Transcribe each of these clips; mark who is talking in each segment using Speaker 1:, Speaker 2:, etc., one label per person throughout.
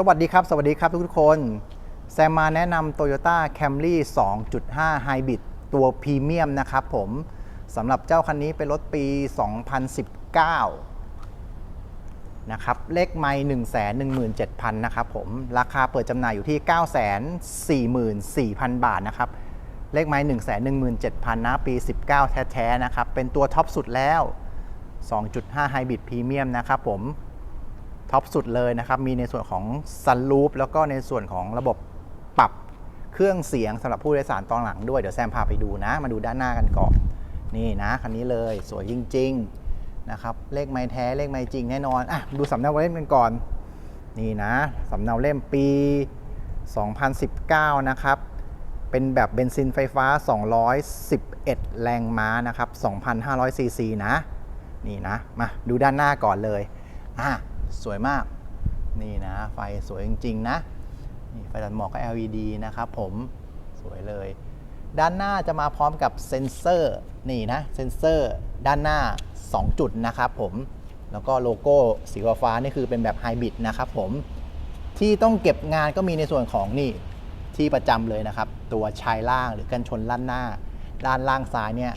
Speaker 1: สวัสดีครับ สวัสดีครับทุกๆคน แซมมาแนะนำ Toyota Camry 2.5 Hybrid ตัวพรีเมียมนะครับผมสำหรับเจ้าคันนี้เป็นรถปี 2019 นะครับ เลขไม่1 1 7 0 0 นะครับผม ราคาเปิดจำหน่ายอยู่ที่ 944,000 บาทนะครับ เลขไม่1 1 7 0 0 0นะ ปี 19 แท้ ๆ นะครับ เป็นตัวท็อปสุดแล้ว 2.5 Hybrid Premium นะครับผม ท็อปสุดเลยนะครับ มีในส่วนของซันรูปแล้วก็ในส่วนของระบบปรับเครื่องเสียงสำหรับผู้โดยสารตอนหลังด้วย เดี๋ยวแซมพาไปดูนะ มาดูด้านหน้ากันก่อน นี่นะ คันนี้เลยสวยจริง ๆ นะครับ เลขไม้แท้เลขไม้จริงแน่นอน อะ ดูสำเนาเล่มกันก่อน นี่นะสำเนาเล่มปี 2019 นะครับ เป็นแบบเบนซินไฟฟ้า 211 แรงม้านะครับ 2,500ซีซีนะ นี่นะ มาดูด้านหน้าก่อนเลย อะ สวยมาก นี่นะ ไฟสวยจริง ๆ นะนี่ไฟตัดหมอกก็ LED นะครับผมสวยเลย ด้านหน้าจะมาพร้อมกับเซ็นเซอร์นี่นะเซ็นเซอร์ด้านหน้า 2 จุดนะครับผมแล้วก็โลโก้สีฟ้านี่คือเป็นแบบไฮบริดนะครับผมที่ต้องเก็บงานก็มีในส่วนของนี่ที่ประจำเลยนะครับ ตัวชายล่างหรือกันชนด้านหน้า ด้านล่างซ้ายเนี่ย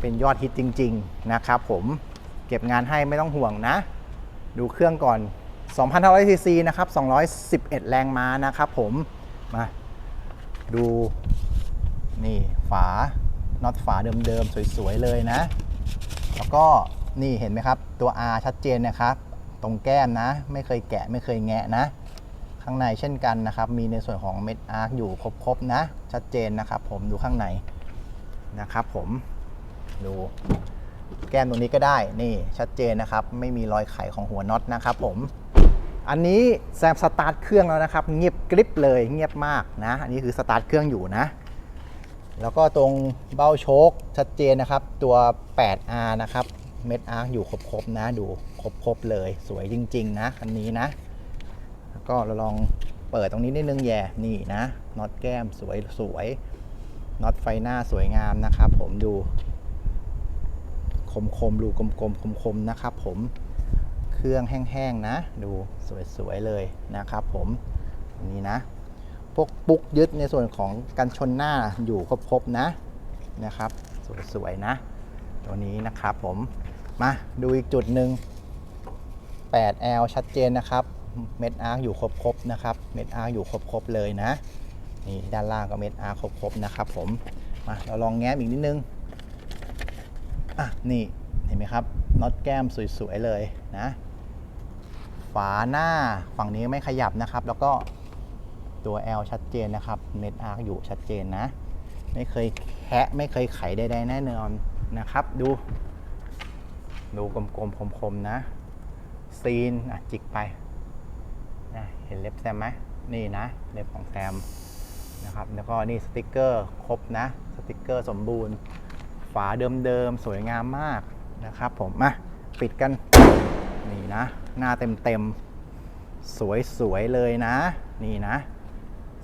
Speaker 1: เป็นยอดฮิตจริง ๆ นะครับผมเก็บงานให้ไม่ต้องห่วงนะ ดูเครื่องก่อน 2,500ซีซีนะครับ 211 แรงม้านะครับผมมาดูนี่ฝาน็อตฝาเดิมๆ สวยๆ เลยนะ แล้วก็นี่เห็นไหมครับ ตัว R ชัดเจนนะครับ ตรงแก้มนะ ไม่เคยแกะไม่เคยแงะนะ ข้างในเช่นกันนะครับ มีในส่วนของเม็ดอาร์คอยู่ครบๆ นะ ชัดเจนนะครับผมดูข้างในนะครับผมดู แก้มตรงนี้ก็ได้นี่ชัดเจนนะครับ ไม่มีรอยไขของหัวน็อตนะครับผม อันนี้แซมสตาร์ทเครื่องแล้วนะครับ เงียบกริบเลยเงียบมากนะ อันนี้คือสตาร์ทเครื่องอยู่นะ แล้วก็ตรงเบ้าโชคชัดเจนนะครับ ตัว 8R นะครับ เม็ดอาร์อยู่ครบๆนะ ดูครบๆเลยสวยจริง ๆ นะคันนี้นะ แล้วก็เราลองเปิดตรงนี้นิดนึงแย่นี่นะน็อตแก้มสวยสวยน็อตไฟหน้าสวยงามนะครับ ผมดู คมคมๆรูกลมๆคมๆนะครับผมเครื่องแห้งๆนะ ดูสวยๆเลยนะครับผมนนี้นะพวกปุ๊กยึดในส่วนของกันชนหน้าอยู่ครบๆนะนะครับสวยๆนะ ตัวนี้นะครับผมมาดูอีกจุดหนึ่ง 8L ชัดเจนนะครับ เม็ดอาร์อยู่ครบๆนะครับ เม็ดอาร์อยู่ครบๆเลยนะ นี่ด้านล่างก็เม็ดอาร์ครบๆนะครับผม มาเราลองแง้มอีกนิดนึง อะนี่เห็นไหมครับน็อตแก้มสวยๆเลยนะ ฝาหน้าฝั่งนี้ไม่ขยับนะครับ แล้วก็ตัว L ชัดเจนนะครับเม็ดอาร์อยู่ชัดเจนนะ ไม่เคยแคะไม่เคยไขใดๆแน่นอนนะครับ ดู ดูกลมๆคมๆนะ ซีนอะจิกไปนะเห็นเล็บแซมไหมนี่นะ เล็บของแซมนะครับ แล้วก็นี่สติกเกอร์ครบนะ สติกเกอร์สมบูรณ์ ฝาเดิมๆ สวยงามมากนะครับผมมาปิดกัน นี่นะ หน้าเต็มๆ สวยๆ เลยนะ นี่นะ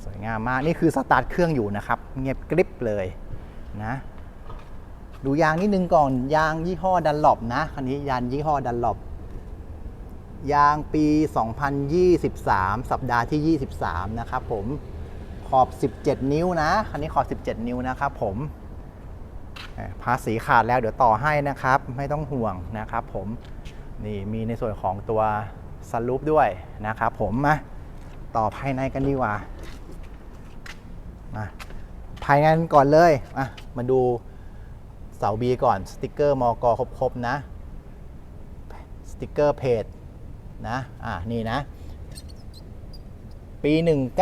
Speaker 1: สวยงามมาก นี่คือสตาร์ทเครื่องอยู่นะครับ เงียบกริบเลยนะ ดูยางนิดนึงก่อน ยางยี่ห้อดันหลบนะ คันนี้ยางยี่ห้อดันหลบยางปี 2023 สัปดาห์ที่ 23 นะครับผม ขอบ 17 นิ้วนะ คันนี้ขอบ 17 นิ้วนะครับผม ภาษีขาดแล้วเดี๋ยวต่อให้นะครับ ไม่ต้องห่วงนะครับผมนี่มีในส่วนของตัวสลูปด้วยนะครับผมมาต่อภายในกันดีกว่ามาภายในก่อนเลยมามาดูเสาบีก่อนสติกเกอร์มอกอครบๆนะสติกเกอร์เพจนะอ่านี่นะ ปี 19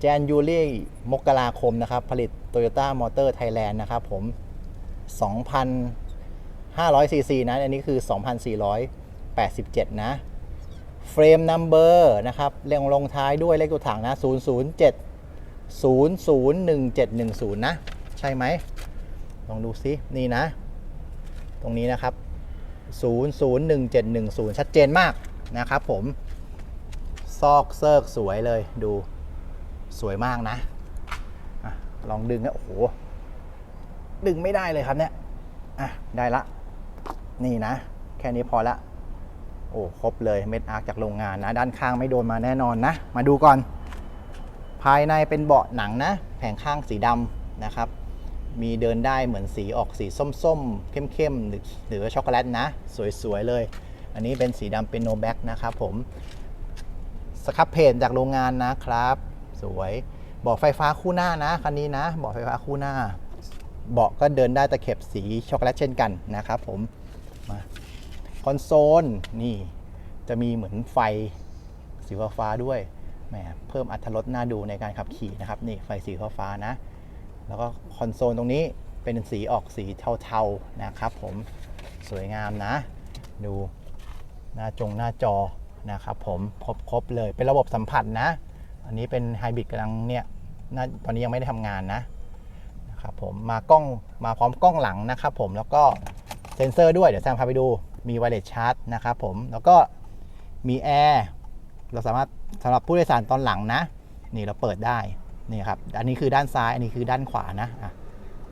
Speaker 1: แจนยูรี่มกราคมนะครับ ผลิต Toyota Motor Thailand นะครับผม 2,500ซีซีนะ อันนี้คือ 2,487 นะ เฟรมนัมเบอร์นะครับเรียงลงท้ายด้วยเลขตัวถังนะ 007 001710 นะ ใช่ไหม ลองดูซิ นี่นะ ตรงนี้นะครับ 001710 ชัดเจนมากนะครับผม ซอกเซิร์กสวยเลยดูสวยมากนะ ลองดึงนะโอ้โห ดึงไม่ได้เลยครับเนี่ย อะ ได้ละ นี่นะ แค่นี้พอละ โอ้ครบเลยเม็ดอาร์คจากโรงงานนะ ด้านข้างไม่โดนมาแน่นอนนะ มาดูก่อน ภายในเป็นเบาะหนังนะ แผงข้างสีดำนะครับ มีเดินได้เหมือนสีออกสีส้มๆ เข้มๆ หรือหรือช็อกโกแลตนะ สวยๆ เลย อันนี้เป็นสีดำเป็นโนแบ็กนะครับผม สครับเพจจากโรงงานนะครับ สวย เบาะไฟฟ้าคู่หน้านะคันนี้นะเบาะไฟฟ้าคู่หน้า เบาะก็เดินได้ตะเข็บสีช็อกโกแลตเช่นกันนะครับผมมาคอนโซลนี่จะมีเหมือนไฟสีฟ้าด้วยแหมเพิ่มอรรถรสน่าดูในการขับขี่นะครับนี่ไฟสีฟ้านะ แล้วก็คอนโซลตรงนี้เป็นสีออกสีเทาๆนะครับผมสวยงามนะ ดูหน้าจงหน้าจอนะครับผมครบๆเลยเป็นระบบสัมผัสนะ อันนี้เป็นไฮบริดกำลังเนี่ยน่าตอนนี้ยังไม่ได้ทำงานนะนะครับผมมากล้องมาพร้อมกล้องหลังนะครับผมแล้วก็เซ็นเซอร์ด้วยเดี๋ยวแซมพาไปดูมีไวเลสชาร์จนะครับผมแล้วก็มีแอร์เราสามารถสำหรับผู้โดยสารตอนหลังนะ นี่เราเปิดได้นี่ครับอันนี้คือด้านซ้ายอันนี้คือด้านขวานะอะ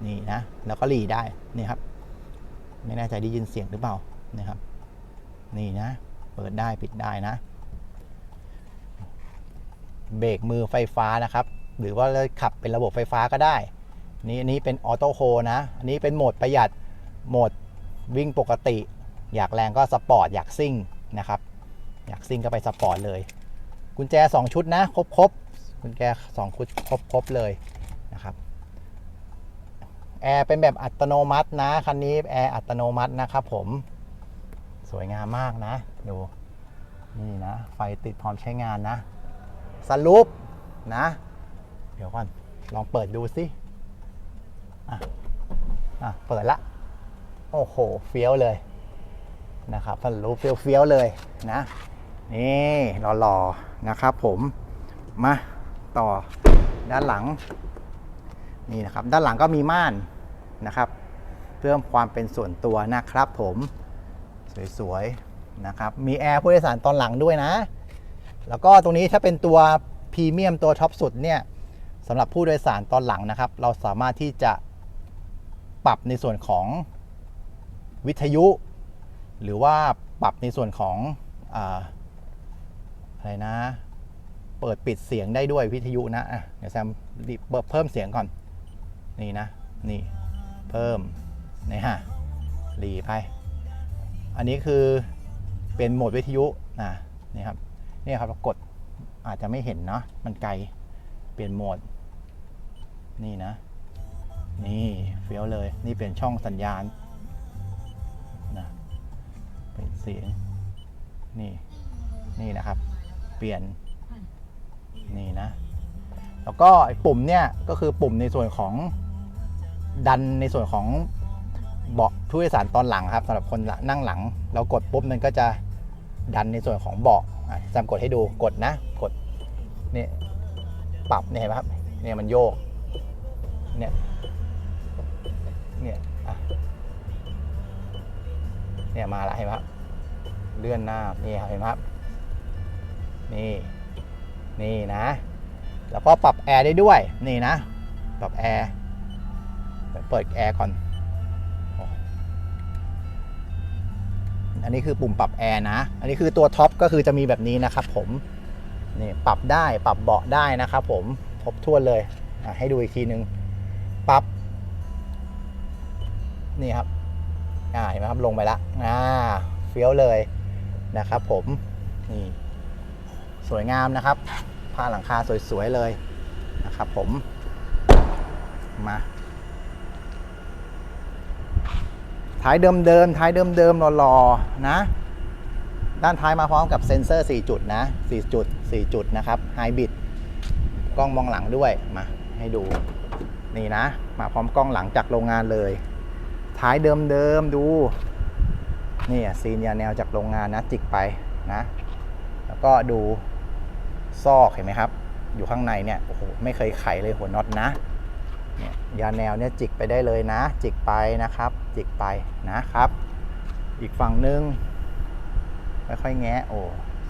Speaker 1: นี่นะแล้วก็หลีได้นี่ครับ ไม่แน่ใจได้ยินเสียงหรือเปล่านี่ครับ นี่นะ เปิดได้ปิดได้นะ เบรกมือไฟฟ้านะครับ หรือว่าเราขับเป็นระบบไฟฟ้าก็ได้ นี่อันนี้เป็นออโต้โฮนะ อันนี้เป็นโหมดประหยัด โหมดวิ่งปกติ อยากแรงก็สปอร์ต อยากซิ่งนะครับ อยากซิ่งก็ไปสปอร์ตเลย กุญแจ 2 ชุดนะ ครบครบกุญแจ2ชุดครบครบเลยนะครับ แอร์เป็นแบบอัตโนมัตินะ คันนี้แอร์อัตโนมัตินะครับผม สวยงามมากนะ ดู นี่นะ ไฟติดพร้อมใช้งานนะ สรุปนะ เดี๋ยวก่อน ลองเปิดดูสิอะอะเปิดละ โอ้โห เฟี้ยวเลยนะครับสรุปเฟี้ยวๆเลยนะ นี่หล่อๆนะครับผมมาต่อด้านหลัง นี่นะครับ ด้านหลังก็มีม่านนะครับ เพิ่มความเป็นส่วนตัวนะครับผม สวยๆนะครับ มีแอร์ผู้โดยสารตอนหลังด้วยนะ แล้วก็ตรงนี้ถ้าเป็นตัวพรีเมียมตัวท็อปสุดเนี่ยสำหรับผู้โดยสารตอนหลังนะครับ เราสามารถที่จะปรับในส่วนของวิทยุ หรือว่าปรับในส่วนของอาอะไรนะ เปิดปิดเสียงได้ด้วยวิทยุนะะเดี๋ยวแซมรีบเพิ่มเสียงก่อน นี่นะ นี่ เพิ่มนี่ฮะรีไป อันนี้คือเป็นโหมดวิทยุนะนี่ครับ นี่ครับเรากดอาจจะไม่เห็นเนาะมันไกลเปลี่ยนโหมด นี่นะ นี่เฟี้ยวเลยนี่เป็นช่องสัญญาณนะเป็นเสียงนี่นี่นะครับ เปลี่ยนนี่นะ แล้วก็ไอปุ่มเนี่ยก็คือปุ่มในส่วนของดันในส่วนของเบาะผู้โดยสารตอนหลังครับสำหรับคนนั่งหลัง เรากดปุ๊บมันก็จะ ดันในส่วนของเบาะจำกดให้ดูกดนะ กดนี่ปรับเนี่ยเห็นไหมครับเนี่ยมันโยกเนี่ยเนี่ยเนี่ยมาละเห็นไหมครับเลื่อนหน้านี่ครับเห็นไหมครับนี่นี่นะ แล้วก็ปรับแอร์ได้ด้วยนี่นะ ปรับแอร์เปิดแอร์ก่อน อันนี้คือปุ่มปรับแอร์นะ อันนี้คือตัวท็อปก็คือจะมีแบบนี้นะครับผมนี่ปรับได้ปรับเบาะได้นะครับผมครบถ้วนเลยให้ดูอีกทีนึงปรับนี่ครับอ่าเห็นไหมครับลงไปละอ่าเฟี้ยวเลยนะครับผมนี่สวยงามนะครับผ้าหลังคาสวยๆเลยนะครับผมมา ท้ายเดิมๆท้ายเดิมๆหล่อๆนะ ด้านท้ายมาพร้อมกับเซ็นเซอร์ 4 จุดนะ4จุด4จุดนะครับไฮบริดกล้องมองหลังด้วยมาให้ดูนี่นะ มาพร้อมกล้องหลังจากโรงงานเลย ท้ายเดิมๆดูนี่อะซีนยาแนวจากโรงงานนะจิกไปนะ แล้วก็ดูซอกเห็นไหมครับ อยู่ข้างในเนี่ยโอ้โหไม่เคยไขเลยหัวน็อตนะ ยาแนวเนี่ยจิกไปได้เลยนะ จิกไปนะครับ จิกไปนะครับ อีกฝั่งนึงไม่ค่อยแงะโอ้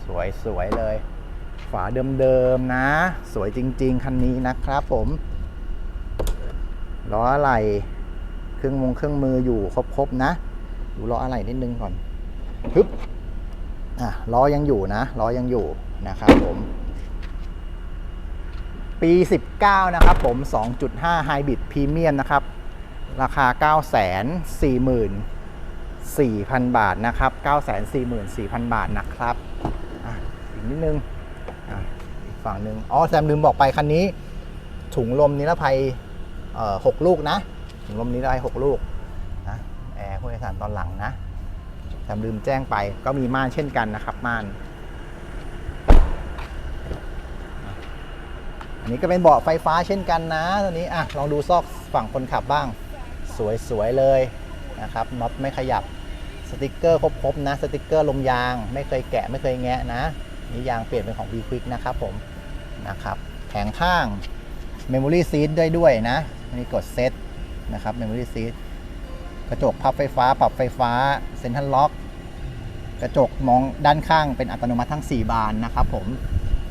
Speaker 1: สวยสวยเลย ฝาเดิมๆนะ สวยจริง ๆ คันนี้นะครับผมล้ออะไรเครื่องมงเครื่องมืออยู่ครบๆนะดูล้ออะไรนิดนึงก่อนฮึบอะล้อยังอยู่นะล้อยังอยู่นะครับผม ปี 19 นะครับผม 2.5 Hybrid Premium นะครับ ราคา 944,000 บาทนะครับ 944,000 บาทนะครับออีกนิดนึงออีกฝั่งหนึ่งอ๋อแซมลืมบอกไปคันนี้ ถุงลมนิรภัยเอ่อ6ลูกนะ ถุงลมนิรภัย6ลูกนะแอร์ผู้โดยสารตอนหลังนะแซมลืมแจ้งไปก็มีม่านเช่นกันนะครับม่าน อั นนี้ก็เป็นเบาะไฟฟ้าเช่นกันนะตัวนี้อะลองดูซอกฝั่งคนขับบ้าง สวยๆเลยนะครับน็อตไม่ขยับสติกเกอร์ครบๆนะสติกเกอร์ลมยาง ไม่เคยแกะไม่เคยแงะนะนี่ยางเปลี่ยนเป็นของ v q u i c k นะครับผมนะครับแผงข้าง Memory Seat ด้วยด้วยนะนนี้กดเซตนะครับ Memory Seat กระจกพับไฟฟ้า ปรับไฟฟ้าเซ็นทรัลล็อก กระจกมองด้านข้างเป็นอัตโนมัติทั้ง 4 บานนะครับผม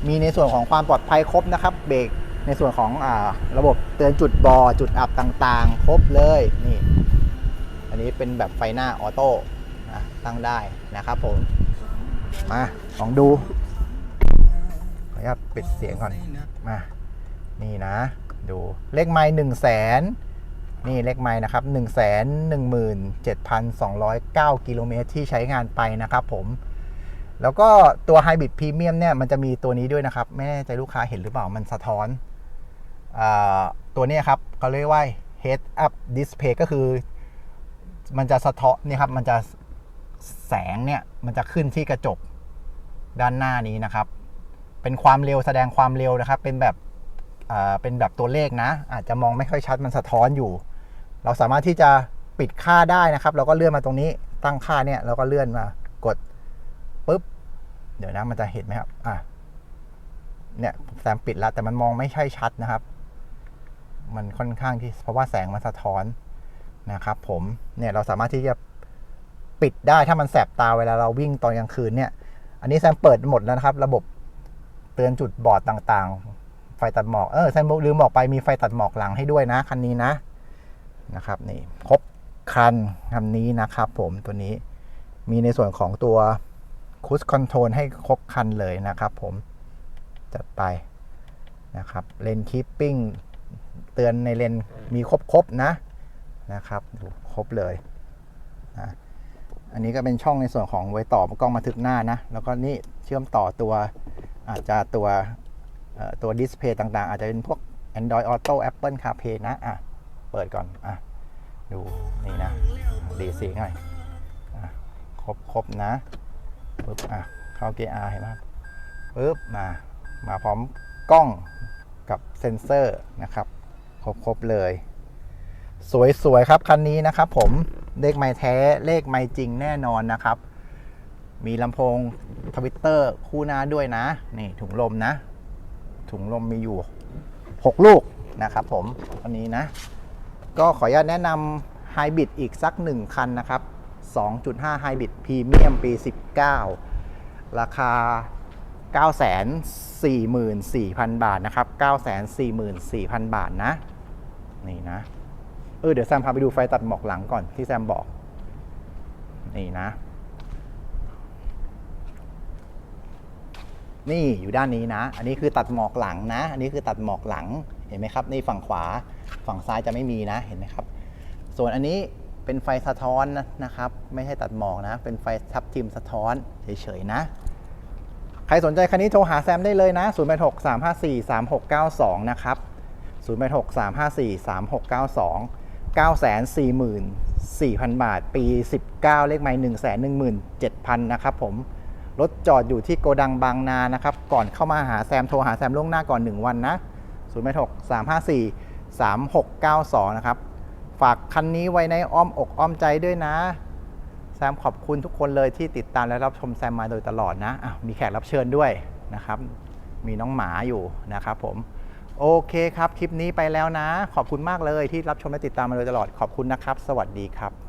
Speaker 1: มีในส่วนของความปลอดภัยครบนะครับ เบรกในส่วนของอระบบเตือนจุดบอจุดอับต่างๆ ครบเลยนี่ อันนี้เป็นแบบไฟหน้าออโต้ตั้งได้นะครับผม มาลองดูขออนุญาตปิดเสียงก่อนมานี่นะ ดูเลขไม้หนึ่งแสนนี่เลขไม้นะครับ1 1 7 2 0 9 กิโลเมตรที่ใช้งานไปนะครับผม แล้วก็ตัว Hybrid Premium เนี่ยมันจะมีตัวนี้ด้วยนะครับ ไม่แน่ใจลูกค้าเห็นหรือเปล่ามันสะท้อนอตัวนี้ครับเขาเรียกว่า Head Up Display ก็คือ มันจะสะท้อนนี่ครับมันจะแสงเนี่ยมันจะขึ้นที่กระจกด้านหน้านี้นะครับ เป็นความเร็วแสดงความเร็วนะครับ เป็นแบบเป็นแบบตัวเลขนะ อาจจะมองไม่ค่อยชัดมันสะท้อนอยู่ เราสามารถที่จะปิดค่าได้นะครับ เราก็เลื่อนมาตรงนี้ตั้งค่าเนี่ยเราก็เลื่อนมากด ปุ๊บ เดี๋ยวนะมันจะเห็นไหมครับ อะ เนี่ยแซมปิดแล้วแต่มันมองไม่ใช่ชัดนะครับ มันค่อนข้างที่เพราะว่าแสงมันสะท้อนนะครับผม เนี่ยเราสามารถที่จะปิดได้ถ้ามันแสบตาเวลาเราวิ่งตอนกลางคืนเนี่ย อันนี้แซมเปิดหมดแล้วนะครับ ระบบเตือนจุดบอดต่างๆ ไฟตัดหมอก เออแซมลืมบอกไปมีไฟตัดหมอกหลังให้ด้วยนะคันนี้นะนะครับนี่ครบคันคันนี้นะครับผมตัวนี้มีในส่วนของตัว คูสคอนโทรลให้ครบคันเลยนะครับผม จัดไปนะครับ เลนคีปปิ้งเตือนในเลนมีครบๆนะนะครับดูครบเลยนะอันนี้ก็เป็นช่องในส่วนของไว้ต่อกล้องบันทึกหน้านะ แล้วก็นี่เชื่อมต่อตัวอาจจะตัวตัวดิสเพย์ต่างๆ อาจจะเป็นพวก Android Auto Apple CarPlay นะอะเปิดก่อนอะดูนี่นะดีสีหน่อยอะครบนะ ปึ๊บอะเข้าเกียร์ R เห็นไหมครับปึ๊บมามาพร้อมกล้องกับเซ็นเซอร์นะครับครบๆเลย สวยๆครับคันนี้นะครับผมเลขไม่แท้เลขไม่จริงแน่นอนนะครับ มีลำโพงทวิตเตอร์คู่หน้าด้วยนะ นี่ถุงลมนะ ถุงลมมีอยู่ 6 ลูกนะครับผมอันนี้นะ ก็ขออนุญาตแนะนำไฮบริดอีกสัก1คันนะครับ 2.5 Hybrid Premium ปี 19 ราคา 944,000 บาทนะครับ 944,000 บาทนะ นี่นะ เออ เดี๋ยวแซมพาไปดูไฟตัดหมอกหลังก่อนที่แซมบอก นี่นะ นี่อยู่ด้านนี้นะ อันนี้คือตัดหมอกหลังนะ อันนี้คือตัดหมอกหลัง เห็นไหมครับ นี่ฝั่งขวา ฝั่งซ้ายจะไม่มีนะ เห็นไหมครับ ส่วนอันนี้ เป็นไฟสะท้อนนะครับ ไม่ใช่ตัดหมอกนะ เป็นไฟทับทิมสะท้อนเฉยๆนะ ใครสนใจคันนี้โทรหาแซมได้เลยนะ 0 8 6 3 5 4 3 6 9 2 นะครับ 0 8 6 3 5 4 3 6 9 2 9 4 4 0 0บาท ปี 19 เลขไม้1 1 7 0 0 0 นะครับผม รถจอดอยู่ที่โกดังบางนา นะครับ ก่อนเข้ามาหาแซม โทรหาแซมล่วงหน้าก่อน 1 วันนะ0 8 6 3 5 4 3 6 9 2 นะครับ ฝากคันนี้ไว้ในอ้อมอกอ้อมใจด้วยนะ แซมขอบคุณทุกคนเลยที่ติดตามและรับชมแซมมาโดยตลอดนะะมีแขกรับเชิญด้วยนะครับ มีน้องหมาอยู่นะครับผม โอเคครับ คลิปนี้ไปแล้วนะ ขอบคุณมากเลยที่รับชมและติดตามมาโดยตลอด ขอบคุณนะครับ สวัสดีครับ